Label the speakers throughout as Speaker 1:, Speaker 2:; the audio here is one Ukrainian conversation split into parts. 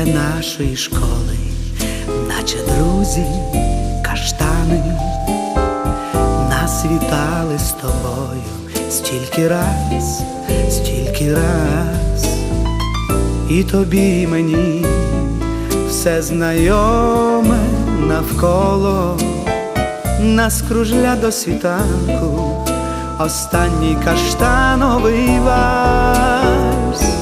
Speaker 1: нашої школи, наче друзі, каштани, нас вітали з тобою стільки раз, стільки раз, і тобі, і мені все знайоме навколо, нас кружля до світанку, останній каштановий вальс.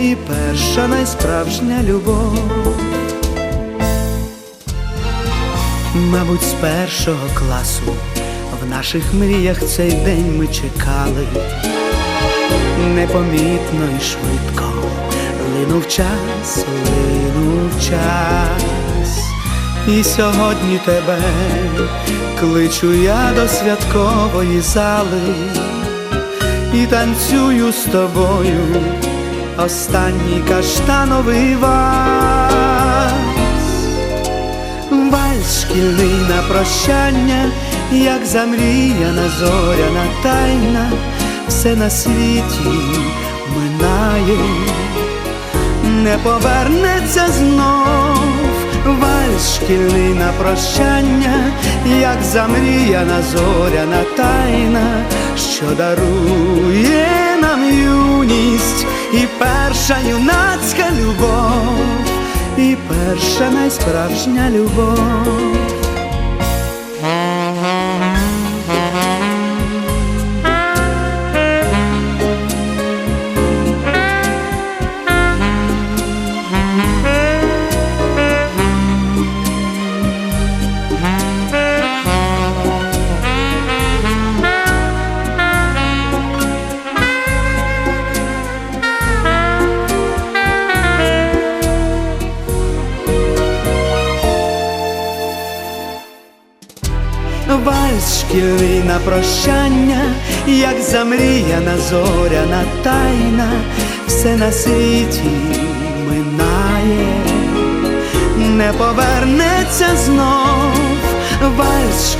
Speaker 1: і перша найсправжня любов. Мабуть, з першого класу в наших мріях цей день ми чекали, непомітно і швидко линув час, линув час, і сьогодні тебе кличу я до святкової зали і танцюю з тобою останній каштановий вальс. Вальс шкільний на прощання, як замріяна зоряна тайна, все на світі минає, не повернеться знов. Вальс шкільний на прощання, як замріяна зоряна тайна, що дарує нам юність перша юнацька любов, і перша найсправжня любов. Шкільний на прощання, як замріяна зоряна тайна, все на світі минає, не повернеться знов. Вальс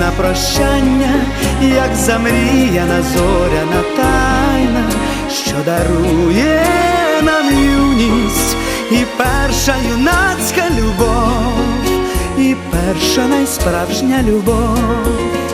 Speaker 1: на прощання, як замріяна зоряна тайна, що дарує нам юність і перша юнацька любов перша найсправжня любов.